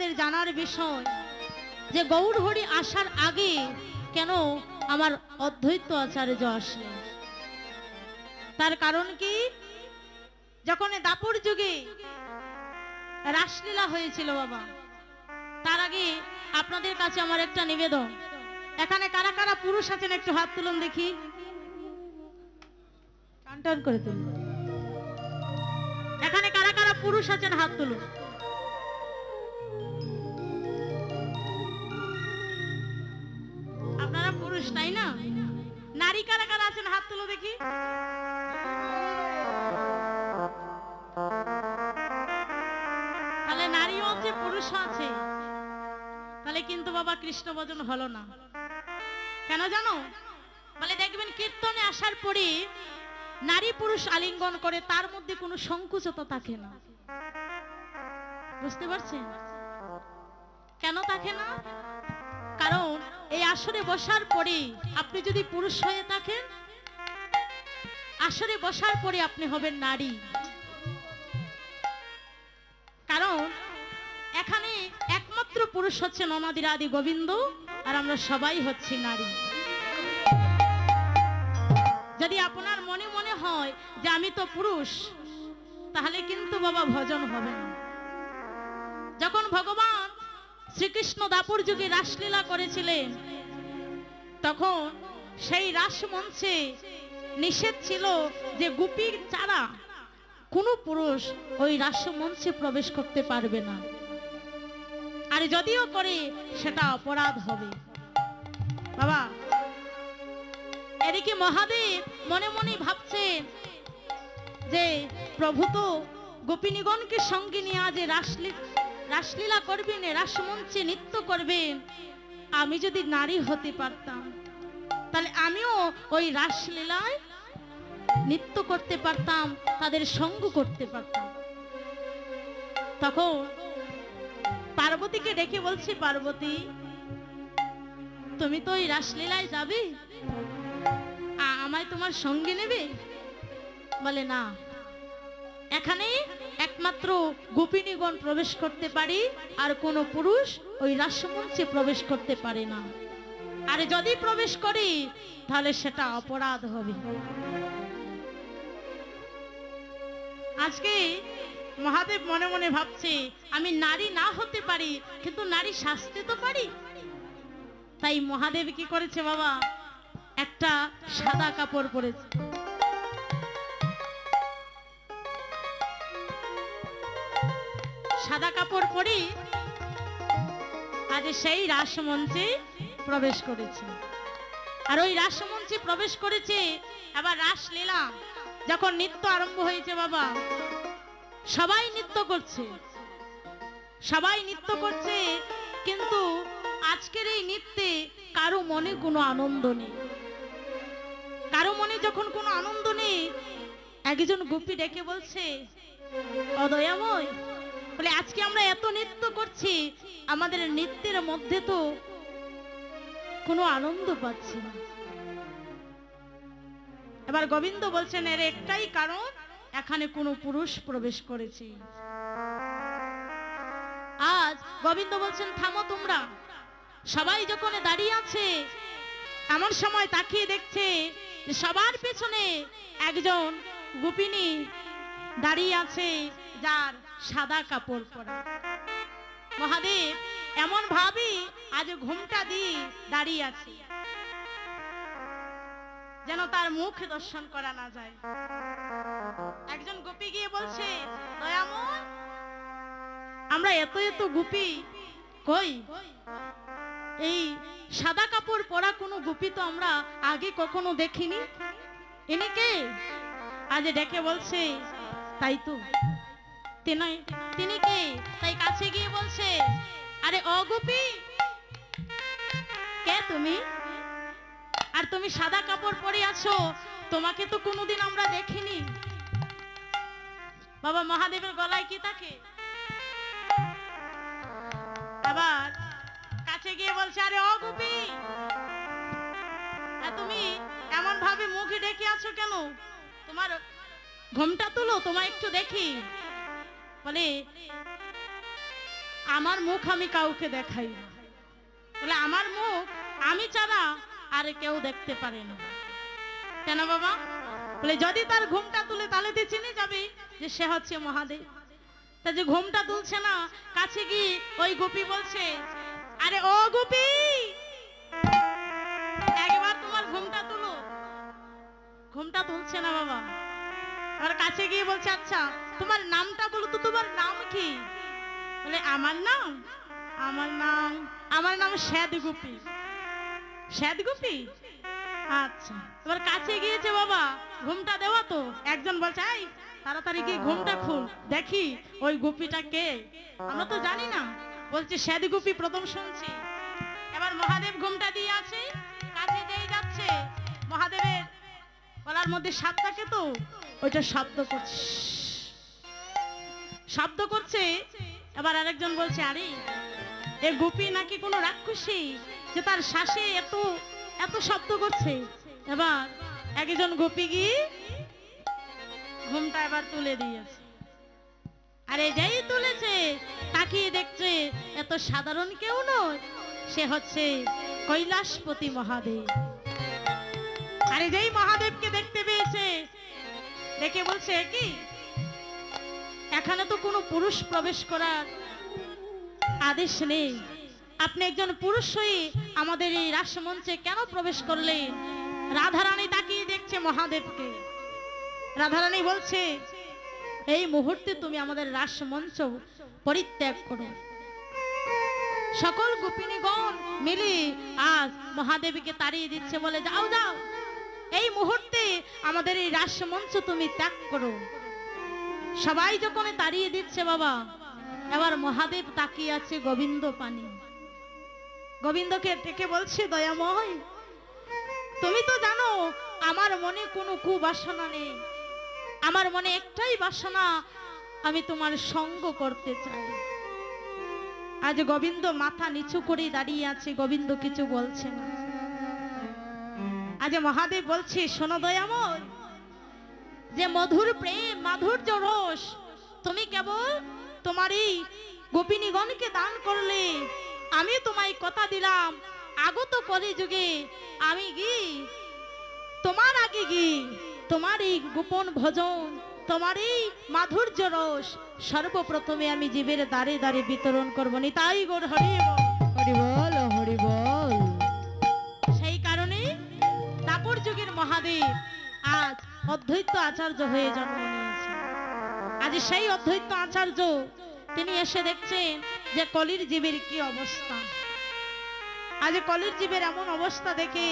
আপনাদের জানার বিষয় যে গৌরহরি আসার আগে কেন আমার অদ্বৈত আচার্য আসলেন? তার কারণ কি? যখন দাপর যুগে রাসলীলা হয়েছিল বাবা, তার আগে আপনাদের কাছে আমার একটা নিবেদন। এখানে কারা কারা পুরুষ আছেন একটু হাত তুলুন দেখি। টান করে তুলুন। এখানে কারা কারা পুরুষ আছেন হাত তুলুন। নারী কারা কারা আছেন? হাত তুলো দেখি। তাহলে নারীও আছে, পুরুষও আছে। তাহলে কিন্তু বাবা কৃষ্ণ ভজন হলো না। কেন জানো? বলে দেখবেন কীর্তনে আসার পরে নারী পুরুষ আলিঙ্গন করে তার মধ্যে কোনো সংকুচতা থাকে না। বুঝতে পারছেন? কেন থাকে না? এই আসরে বসার পরে আপনি যদি পুরুষ হয়ে থাকেন, আসরে বসার পরে আপনি হবেন নারী। কারণ এখানে একমাত্র পুরুষ হচ্ছে ননাদির আদি গোবিন্দ, আর আমরা সবাই হচ্ছি নারী। যদি আপনার মনে মনে হয় যে আমি তো পুরুষ, তাহলে কিন্তু বাবা ভজন হবে না। যখন ভগবান শ্রীকৃষ্ণ দাপুর যুগে রাসলীলা করেছিলেন। তখন সেই রাসমঞ্চে নিষেধ ছিল যে গুপির চারা কোনো পুরুষ ওই রাসমঞ্চে প্রবেশ করতে পারবে না। আর যদিও করে সেটা অপরাধ হবে। বাবা, এদিকে মহাদেব মনে মনে ভাবছে যে প্রভু তো গোপিনীগণকে সঙ্গে নিয়ে আজ এই রাসলী রাসলীলা করবেন, রাসমঞ্চে নৃত্য করবেন। আমি যদি নারী হতে পারতাম, তাহলে আমিও ওই রাসলীলায় নৃত্য করতে পারতাম, তাদের সঙ্গ করতে পারতাম। তখন পার্বতীকে ডেকে বলছি, পার্বতী, তুমি তো ওই রাসলীলায় যাবে? আমায় তোমার সঙ্গে নেবে? বলে, না। এখানে একমাত্র গোপিনীগণ প্রবেশ করতে পারি, আর কোনো পুরুষ ওই রাসমঞ্চে প্রবেশ করতে পারে না। আর যদি প্রবেশ করি, তাহলে সেটা অপরাধ হবে। আজকে মহাদেব মনে মনে ভাবছে, আমি নারী না হতে পারি, কিন্তু নারী সাজতে তো পারি। তাই মহাদেব কি করেছে বাবা? একটা সাদা কাপড় পরেছে। সাদা কাপড় পরি আজ সেই রাসমঞ্চে প্রবেশ করেছে। আর ওই রাসমঞ্চে প্রবেশ করেছে, আবার রাস লীলা যখন নৃত্য আরম্ভ হয়েছে বাবা। সবাই নৃত্য করছে। সবাই নৃত্য করছে, কিন্তু আজকের এই নৃত্যে কারও মনে কোনো আনন্দ নেই। কারও মনে যখন কোনো আনন্দ নেই, একজন গোপী ডেকে বলছে, অদয়াময় বলে, আজকে আমরা এত নৃত্য করছি, আমাদের নৃত্যের মধ্যে তো কোনো আনন্দ পাচ্ছি না। এবার গোবিন্দ বলছেন, এর একটাই কারণ, এখানে কোনো পুরুষ প্রবেশ করেছে। আজ গোবিন্দ বলছেন, থামো তোমরা। সবাই যখন দাঁড়িয়ে আছে, এমন সময় তাকিয়ে দেখছে যে সবার পেছনে একজন গোপিনী দাঁড়িয়ে আছে, যার সাদা কাপড় পরা। মহাদেব, এমন ভাবি আজ ঘুমটা দিয়ে দাঁড়িয়ে আছি। যেন তার মুখ দর্শন করা না যায়। একজন গোপী গিয়ে বলছে আমরা এত এত গোপী, কই? এই সাদা কাপড় পরা কোনো গোপী তো আমরা আগে কখনো দেখিনি। ইনি কে? আজ ডেকে বলছে, তাই তো। তিনি কে? তাই কাছে গিয়ে বলছে, আরে অগোপী কে তুমি? আর তুমি সাদা কাপড় পরে আছো, তোমাকে তো কোনোদিন আমরা দেখিনি। বাবা, মহাদেবের গলায় কি থাকে আবার কাছে গিয়ে বলছে, আরে ও তুমি এমন ভাবে মুখে ডেকে আছো কেন? তোমার ঘুমটা তুলো, তোমায় একটু দেখি। বলে, আমার মুখ আমি কাউকে দেখাই না। বলে, আমার মুখ আমি ছাড়া আর কেউ দেখতে পারে না। কেন বাবা? বলে, যদি তার ঘুমটা তুলে তাহলে তুই চিনে যাবে যে সে হচ্ছে মহাদেব। তা যে ঘুমটা তুলছে না, কাছে গিয়ে ওই গোপী বলছে, আরে ও গোপী, একবার তোমার ঘুমটা তুলো। ঘুমটা তুলছে না বাবা। আর কাছে গিয়ে বলছে আচ্ছা তোমার নামটা বলো তো, তোমার নাম কি? বলে আমার নাম? আমার নাম আমার নাম শ্যাদ গুপি শ্যাদ গুপি আচ্ছা তোমার কাছে গিয়েছে বাবা, ঘুমটা দেওয়া তো? একজন বলছে, এই, তাড়াতাড়ি গিয়ে ঘুমটা খুল, দেখি ওই গুপিটা কে? আমরা তো জানি না, বলছে শ্যাদ গুপি প্রথম শুনছি। এবার মহাদেব ঘুমটা দিয়ে আছে, কাছে যেই যাচ্ছে, মহাদেবের গলার মধ্যে সাপ থাকে তো, ওইটা শব্দ করছে। শব্দ করছে এবার আরেকজন বলছে, আরে, এ গোপী নাকি কোনো রাক্ষসী যে তার শ্বাসে এত এত শব্দ করছে? এবার একজন গোপী গিয়ে ঘুমটা এবার তুলে দিয়েছে। আরে, যেই তুলেছে, তাকিয়ে দেখছে, এত সাধারণ কেউ নয়, সে হচ্ছে কৈলাসপতি মহাদেব। আরে, যেই মহাদেবকে দেখতে পেয়েছে, দেখে বলছে কি? এখানে তো কোনো পুরুষ প্রবেশ করার আদেশ নেই। আপনি একজন পুরুষ হয়ে আমাদের এই রাসমঞ্চে কেন প্রবেশ করলেন? রাধারানী তাকিয়ে দেখছে মহাদেবকে। রাধারানী বলছে, এই মুহূর্তে তুমি আমাদের রাসমঞ্চ পরিত্যাগ করো। সকল গোপিনীগণ মিলে আজ মহাদেবীকে তাড়িয়ে দিচ্ছে বলে, যাও যাও, এই মুহূর্তে আমাদের এই রাসমঞ্চ তুমি ত্যাগ করো। সবাই যখন তাড়িয়ে দিচ্ছে বাবা, এবার মহাদেব তাকিয়ে আছে গোবিন্দ পানি। গোবিন্দকে ডেকে বলছে, দয়াময়, তুমি তো জানো আমার মনে কোনো কুবাসনা নেই। আমার মনে একটাই বাসনা, আমি তোমার সঙ্গ করতে চাই। আজ গোবিন্দ মাথা নিচু করে দাঁড়িয়ে আছে, গোবিন্দ কিছু বলছে না। আজ মহাদেব বলছে, শোনো দয়াময় যে মধুর প্রেম মাধুর্য রস তুমি কেবল তোমার এই গোপিনীগণকে দান করলে। আমি তোমায় কথা দিলাম আগত কলি যুগে। আমি গি তোমার আগে গি তোমার এই গোপন ভজন তোমার এই মাধুর্য রস সর্বপ্রথমে আমি জীবের দ্বারে দ্বারে বিতরণ করব। নি তাই গোর হরি হরি বল হরি বল। সেই কারণে দাপর যুগের মহাদেব আজ অদ্বৈত আচার্য হয়ে জন্ম নিয়েছে আজ সেই অদ্বৈত আচার্য তিনি এসে দেখছেন যে কলির জীবের কি অবস্থা। আজ কলির জীবের এমন অবস্থা দেখে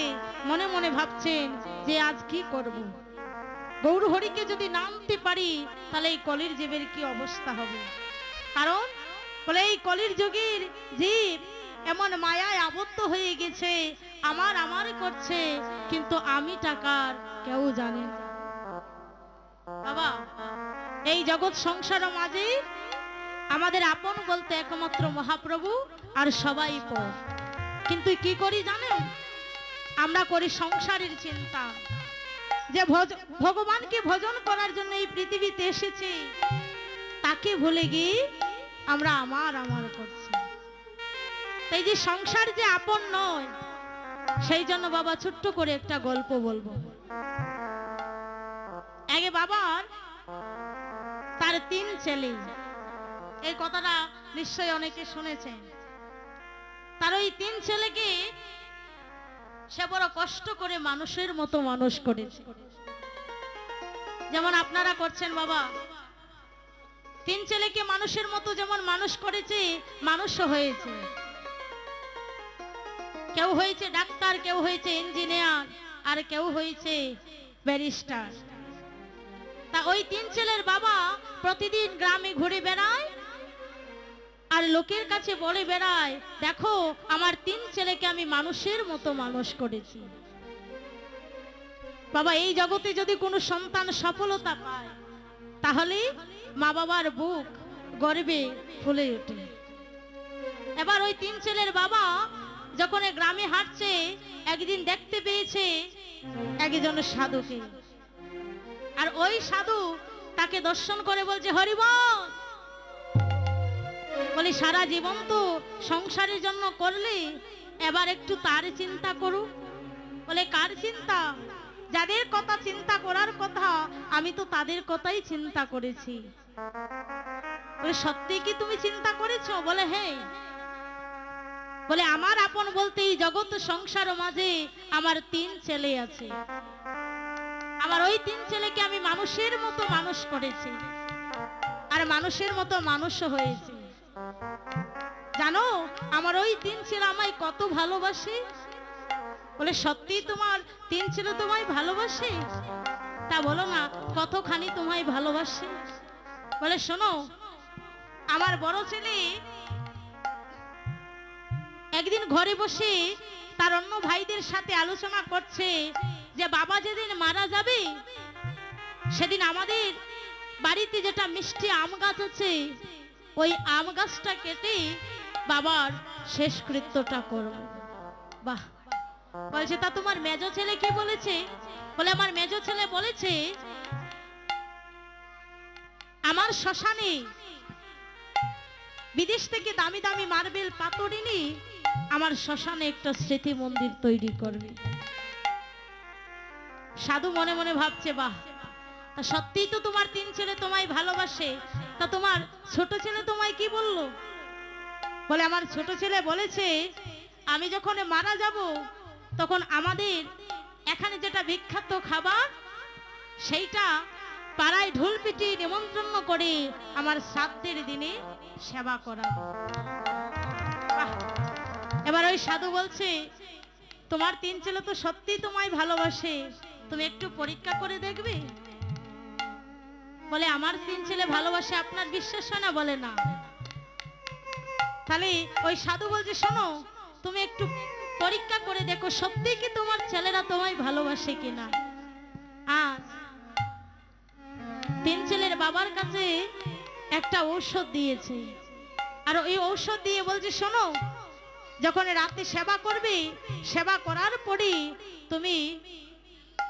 মনে মনে ভাবছেন যে আজ কি করব। গৌর হরিকে যদি নামতে পারি, তাহলে এই কলির জীবের কি অবস্থা হবে? কারণ বলে এই কলির যুগের জীব এমন মায়ায় আবদ্ধ হয়ে গেছে আমার আমার করছে, কিন্তু আমি টাকার কেউ জানে বাবা, এই জগৎ সংসার মাঝে, আমাদের আপন বলতে একমাত্র মহাপ্রভু আর সবাই পর। কিন্তু কি করি জানেন? আমরা করি সংসারের চিন্তা। যে ভগবানকে ভজন করার জন্য এই পৃথিবীতে এসেছি, তাকে ভুলে গিয়ে আমরা আমার আমার করছি। তাই যে সংসার যে আপন নয় সেই জন্য বাবা ছোট্ট করে একটা গল্প বলব। আগে বাবার তার তিন ছেলে। এই কথাটা নিশ্চয়ই অনেকে শুনেছেন। তার ওই তিন ছেলেকে সে বড় কষ্ট করে মানুষের মতো মানুষ করেছে। যেমন আপনারা করছেন বাবা, তিন ছেলেকে মানুষের মতো যেমন মানুষ করেছে, মানুষও হয়েছে। কেউ হয়েছে ডাক্তার, কেউ হয়েছে ইঞ্জিনিয়ার আর কেউ হয়েছে ব্যারিস্টার তা ওই তিন ছেলের বাবা প্রতিদিন গ্রামে ঘুরে বেড়ায়, আর লোকের কাছে বলে বেড়ায়, দেখো, আমার তিন ছেলেকে আমি মানুষের মতো মানুষ করেছি। বাবা, এই জগতে যদি কোনো সন্তান সফলতা পায়, তাহলে মা বাবার বুক গর্বে ফুলে ওঠে। এবার ওই তিন ছেলের বাবা যখন গ্রামে হাঁটছে, একদিন দেখতে পেয়েছে একজন সাধুকে। আর ওই সাধু তাকে দর্শন করে বলছে, হরিবল! বলি, সারা জীবন তো সংসারের জন্য করলে, এবার একটু তার চিন্তা করু। বলে, কার চিন্তা? যাদের কথা চিন্তা করার কথা, আমি তো তাদের কথাই চিন্তা করেছি। বলে, সত্যি কি তুমি চিন্তা করেছ? বলে হ্যাঁ। বলে, আমার আপন বলতে এই জগৎ সংসার মাঝে আমার তিন ছেলে আছে। আমার ওই তিন ছেলেকে আমি মানুষের মতো মানুষ করেছি। আর মানুষের মতো মানুষও হয়েছে। জানো, আমার ওই তিন ছেলে আমায় কত ভালোবাসে? বলে, সত্যি তোমার তিন ছেলে তোমায় ভালোবাসে? তা বলো না, কতখানি তোমায় ভালোবাসে? বলে, শোনো, আমার বড় ছেলে একদিন ঘরে বসে তার অন্য ভাইদের সাথে আলোচনা করছে যে, বাবা যেদিন মারা যাবে, সেদিন আমাদের বাড়িতে যেটা মিষ্টি আম গাছ আছে, ওই আম গাছটা কেটে বাবার শেষ কৃত্যটা করব। বাহ! বলছে, তা তোমার মেজ ছেলে কি বলেছে? বলে, আমার মেজ ছেলে বলেছে, আমার শ্মশানে বিদেশ থেকে দামি দামি মার্বেল পাথর এনে আমার শ্মশানে একটা স্মৃতি মন্দির তৈরি করবে। সাধু মনে মনে ভাবছে, বাহ, তা সত্যিই তো তোমার তিন ছেলে তোমায় ভালোবাসে। তা তোমার ছোট ছেলে তোমায় কি বলল? বলে, আমার ছোট ছেলে বলেছে, আমি যখন মারা যাব, তখন আমাদের এখানে যেটা বিখ্যাত খাবার, সেইটা পাড়ায় ঢোল পিটি নিমন্ত্রণ করে আমার শ্রাদ্ধের দিনে সেবা করা এবার ওই সাধু বলছে, তোমার তিন ছেলে তো সত্যি তোমায় ভালোবাসে। তুমি একটু পরীক্ষা করে দেখবে? বলে, আমার তিন ছেলে ভালোবাসে আপনার বিশ্বাস হয় না? বলে, না। তাহলে ওই সাধু বলছে, শোনো, তুমি একটু পরীক্ষা করে দেখো সত্যি কি তোমার ছেলেরা তোমায় ভালোবাসে কিনা? আজ তিন ছেলের বাবার কাছে একটা ঔষধ দিয়েছে। আর ওই ঔষধ দিয়ে বলছে, শোনো যখন রাতে সেবা করবে, সেবা করার পরে তুমি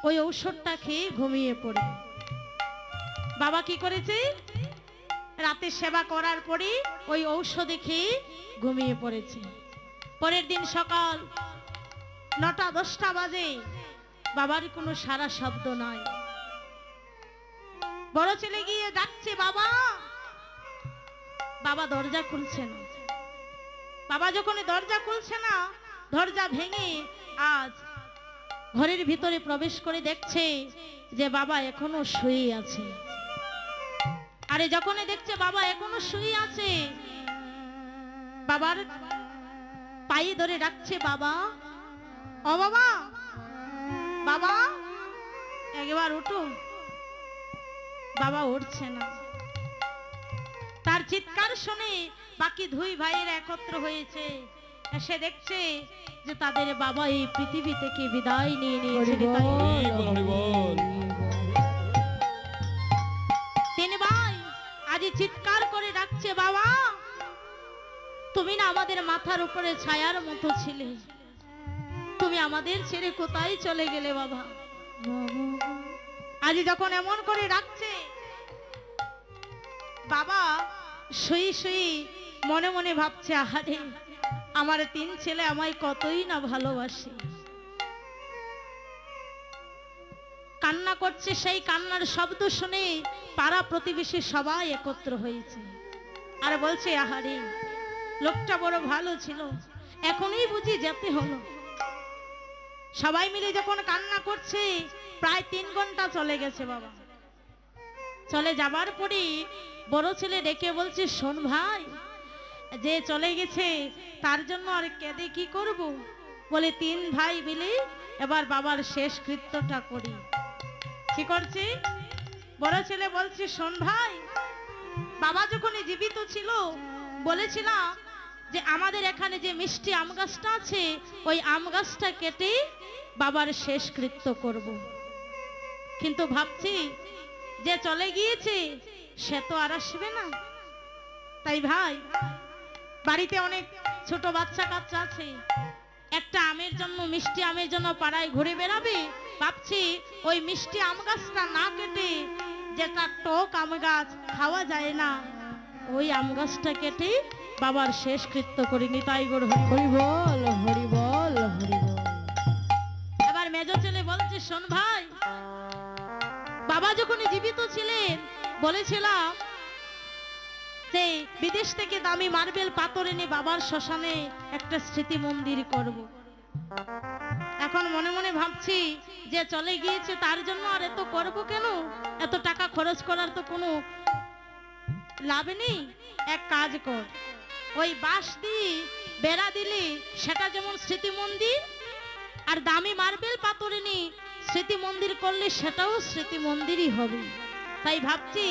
ওই ঔষধটা খেয়ে ঘুমিয়ে পড়ে বাবা কি করেছে? রাতে সেবা করার পরে ওই ঔষধে খেয়ে ঘুমিয়ে পড়েছে। পরের দিন সকাল নটা, দশটা বাজে, বাবার কোনো সারা শব্দ নাই। বড় ছেলে গিয়ে ডাকছে, বাবা! বাবা দরজা খুলছে না। বাবা যখন দরজা খুলছে না, দরজা ভেঙে আজ ঘরের ভিতরে প্রবেশ করে দেখছে যে বাবা এখনও শুয়ে আছে। আরে যখনই দেখছে বাবা এখনও শুয়ে আছে, বাবার পায়ে ধরে ডাকছে, বাবা, ও বাবা বাবা, একবার উঠো। বাবা উঠছে না। তার চিৎকার শুনে বাকি দুই ভাইয়ের একত্র হয়েছে। সে দেখছে যে তাদের বাবা এই পৃথিবী থেকে বিদায় নিয়ে নিয়েছে তিন ভাই আজ চিৎকার করে ডাকছে বাবা তুমি না আমাদের মাথার উপরে ছায়ার মতো ছিলে। তুমি আমাদের ছেড়ে কোথায় চলে গেলে বাবা? আজ যখন এমন করে ডাকছে বাবা শুই শুই মনে মনে ভাবছে, আহারে, আমার তিন ছেলে আমায় কতই না ভালোবাসে। কান্না করছে, সেই কান্নার শব্দ শুনে পাড়া প্রতিবেশী সবাই একত্র হয়েছে। আর বলছে, আহারে, লোকটা বড় ভালো ছিল, এখনই বুঝি যেতে হলো। সবাই মিলে যখন কান্না করছে, প্রায় তিন ঘণ্টা চলে গেছে বাবা। চলে যাবার পরে বড় ছেলে ডেকে বলছে, শোন ভাই যে চলে গেছে, তার জন্য আর কেঁদে কি করব? বলে, তিন ভাই মিলে এবার বাবার শেষ কৃত্যটা করি। কি করছি? বড় ছেলে বলছে, শোন ভাই, বাবা যখন জীবিত ছিল বলেছিলাম যে আমাদের এখানে যে মিষ্টি আম গাছটা আছে, ওই আম গাছটা কেটে বাবার শেষ কৃত্য করব। কিন্তু ভাবছি, যে চলে গিয়েছে, সে তো আর আসবে না। তাই ভাই বাড়িতে অনেক ছোট বাচ্চা কাচ্চা আছে। একটা আমের জন্য, মিষ্টি আমের জন্য পাড়ায় ঘুরে বেড়াবে? ভাবছি ওই মিষ্টি আম গাছটা না কেটে যেটা টক আম গাছ খাওয়া যায় না। ওই আম গাছটা কেটে বাবার শেষ কৃত্য করিনি তাই গর হরি বল হরি বল, হরি এবার মেজ ছেলে বলছে, শোন ভাই, বাবা যখন জীবিত ছিলেন, বলেছিলাম যে বিদেশ থেকে দামি মার্বেল পাথর এনে বাবার শ্মশানে একটা স্মৃতি মন্দির করব। এখন মনে মনে ভাবছি যে চলে গিয়েছে তার জন্য আর এত করব কেন? এত টাকা খরচ করার তো কোনো লাভ নেই। এক কাজ কর, ওই বাঁশ দিয়ে বেড়া দিলি, সেটা যেমন স্মৃতি মন্দির আর দামি মার্বেল পাথরে নি স্মৃতি মন্দির করলে সেটাও স্মৃতি মন্দিরই হবে। তাই ভাবছি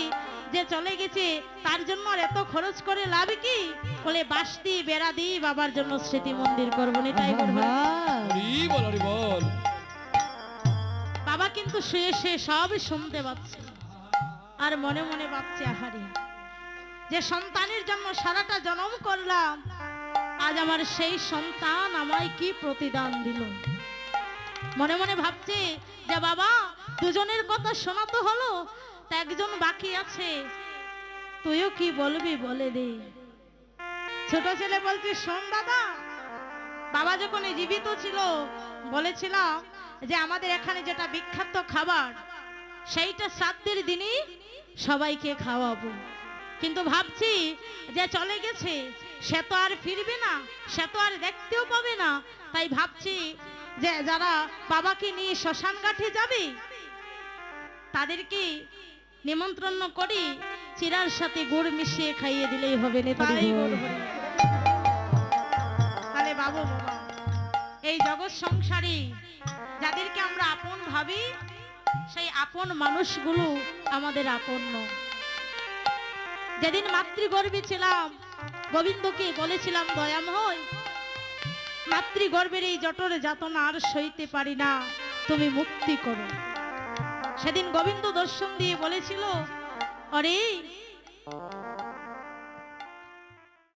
যে চলে গেছে তার জন্য আর এত খরচ করে লাভ কি? বলে দিয়ে বেড়া দিয়ে বাবার জন্য স্মৃতি মন্দির করব তাই করব বাবা কিন্তু শুয়ে শুয়ে সব শুনতে পাচ্ছে। আর মনে মনে ভাবছে আহারে যে সন্তানের জন্য সারাটা জনম করলাম আজ আমার সেই সন্তান আমায় কি প্রতিদান দিল? মনে মনে ভাবছে যে বাবা দুজনের কথা শোনা তো হলো একজন বাকি আছে। তুইও কি বলবি বলে দে। ছোট ছেলে বলছে, শোন দাদা, বাবা যখন জীবিত ছিল, বলেছিলাম যে আমাদের এখানে যেটা বিখ্যাত খাবার, সেইটা শ্রাদ্ধের দিনই সবাইকে খাওয়াবো। কিন্তু ভাবছি যে চলে গেছে, সে তো আর ফিরবে না, সে তো আর দেখতেও পাবে না। তাই ভাবছি যে যারা বাবাকে নিয়ে শ্মশান ঘাটে যাবে, তাদেরকে নিমন্ত্রণ করি, চিরার সাথে গুড় মিশিয়ে খাইয়ে দিলেই হবে বাবু এই জগৎ সংসারে, যাদেরকে আমরা আপন ভাবি, সেই আপন মানুষগুলো আমাদের আপন। যেদিন মাতৃগর্ভে ছিলাম, গোবিন্দকে বলেছিলাম, দয়াময়, মাতৃগর্ভের এই জটর যাতনা আর সইতে পারি না, তুমি মুক্তি করো। সেদিন গোবিন্দ দর্শন দিয়ে বলেছিল অরে